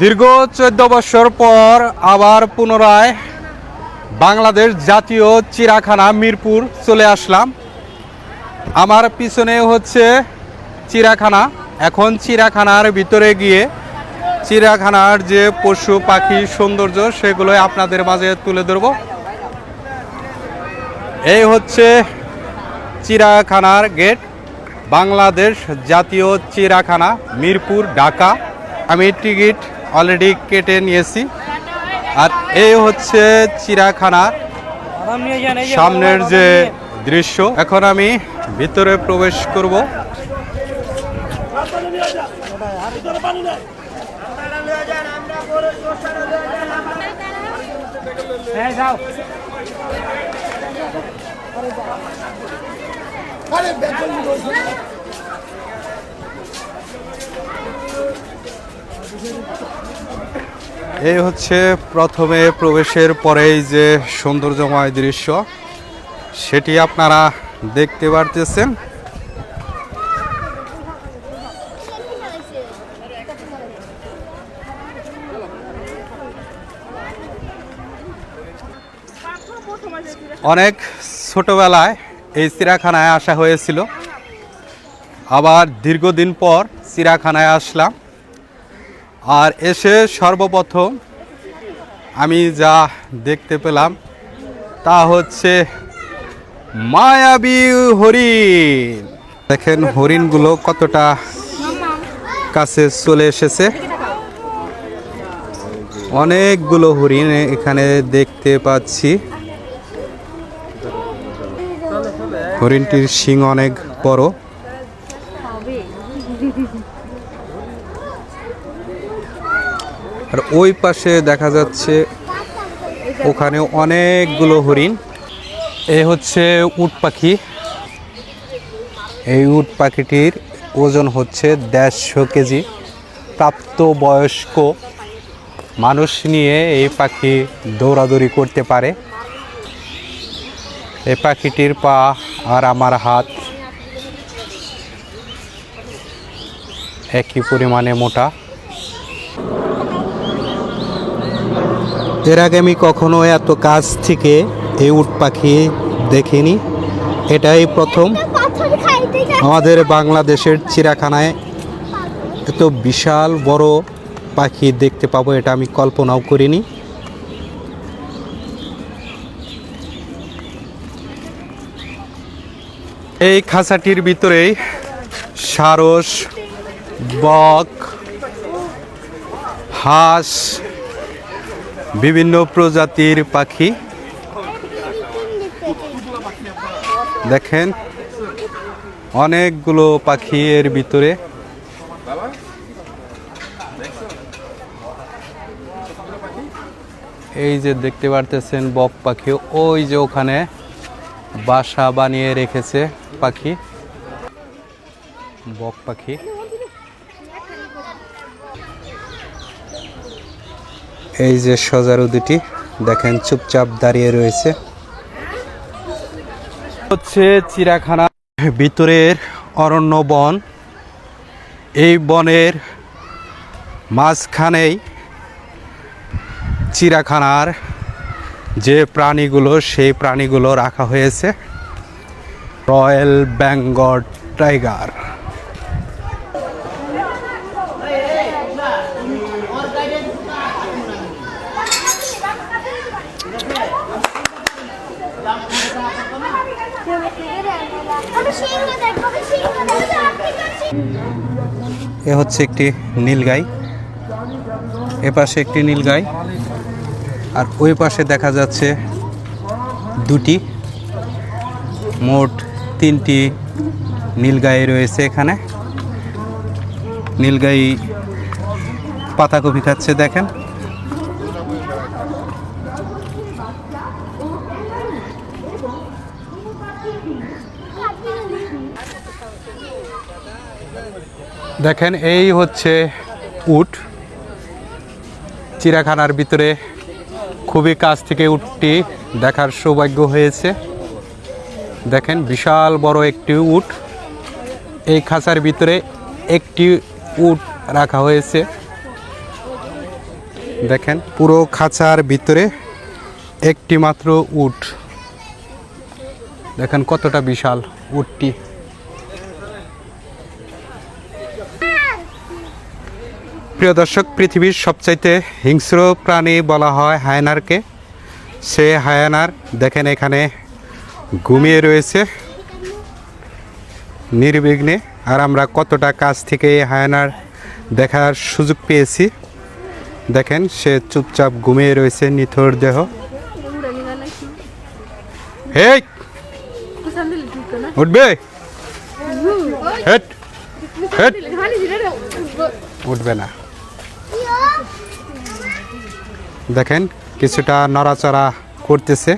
দীর্ঘ চোদ্দ বছর পর আবার পুনরায় বাংলাদেশ জাতীয় চিড়াখানা মিরপুর চলে আসলাম। আমার পিছনে হচ্ছে চিড়াখানা। এখন চিড়াখানার ভিতরে গিয়ে চিড়াখানার যে পশু পাখি সৌন্দর্য সেগুলো আপনাদের মাঝে তুলে ধরব। এই হচ্ছে চিড়াখানার গেট। বাংলাদেশ জাতীয় চিড়াখানা মিরপুর, ঢাকা। আমি টিকিট অলরেডি কেটে নিয়েছি। আর এই হচ্ছে চিড়াখানার সামনের যে দৃশ্য, এখন আমি ভিতরে প্রবেশ করব। যাও এই হচ্ছে প্রথমে প্রবেশের পরেই যে সৌন্দর্যময় দৃশ্য, সেটি আপনারা দেখতে পারতেছেন। অনেক ছোটবেলায় এই চিড়াখানায় আসা হয়েছিল। আবার দীর্ঘদিন পর চিড়াখানায় আসলাম। আর এসে সর্বপ্রথম আমি যা দেখতে পেলাম তা হচ্ছে মায়াবী হরিণ। দেখেন হরিণগুলো কতটা কাছে চলে এসেছে। অনেকগুলো হরিণ এখানে দেখতে পাচ্ছি। হরিণটির শিং অনেক বড়। আর ওই পাশে দেখা যাচ্ছে ওখানে অনেকগুলো হরিণ। এ হচ্ছে উট পাখি। এই উট পাখিটির ওজন হচ্ছে দেড়শো কেজি। প্রাপ্ত বয়স্ক মানুষ নিয়ে এই পাখি দৌড়াদৌড়ি করতে পারে। এই পাখিটির পা আর আমার হাত একই পরিমাণে মোটা। এর আগে আমি কখনো এত কাছ থেকে এই উট পাখি দেখিনি। এটাই প্রথম। আমাদের বাংলাদেশের চিড়াখানায় এত বিশাল বড় পাখি দেখতে পাবো এটা আমি কল্পনাও করিনি। এই খাঁচাটির ভিতরেই সারস বক হাঁস বিভিন্ন প্রজাতির পাখি। দেখেন, অনেকগুলো পাখি এর ভিতরে। এই যে দেখতে পারতেছেন বক পাখি, ওই যে ওখানে বাসা বানিয়ে রেখেছে পাখি। বক পাখি। এই যে সজারু দুটি, দেখেন চুপচাপ দাঁড়িয়ে রয়েছে। হচ্ছে চিড়াখানা ভিতরের অরণ্য বন। এই বনের মাঝখানেই চিড়াখানার যে প্রাণীগুলো, সেই প্রাণীগুলো রাখা হয়েছে। Royal Bengal tiger. এ হচ্ছে একটি নীলগাই এ পাশে একটি নীলগাই আর ওই পাশে দেখা যাচ্ছে দুটি। মোট তিনটি নীল নীলগাই রয়েছে এখানে। নীলগাই পাতাকপি খাচ্ছে, দেখেন। দেখেন, এই হচ্ছে উট। চিড়াখানার ভিতরে খুবই কাছ থেকে উটটি দেখার সৌভাগ্য হয়েছে। দেখেন, বিশাল বড় একটি উট। এই খাঁচার ভিতরে একটি উট রাখা হয়েছে। দেখেন, পুরো খাঁচার ভিতরে একটি মাত্র উট। দেখেন কতটা বিশাল উটটি। প্রিয় দর্শক, পৃথিবীর সবচাইতে হিংস্র প্রাণী বলা হয় হায়নারকে। সে হায়ানার, দেখেন এখানে ঘুমিয়ে রয়েছে। নির্বিঘ্নে, আর আমরা কতটা কাছ থেকে হায়ানার দেখার সুযোগ পেয়েছি। দেখেন, সে চুপচাপ ঘুমিয়ে রয়েছে, নিথর দেহ। হেই! উঠবে? হেট হেট। উঠবে না। দেখেন কিছুটা নড়াচড়া করতেছে।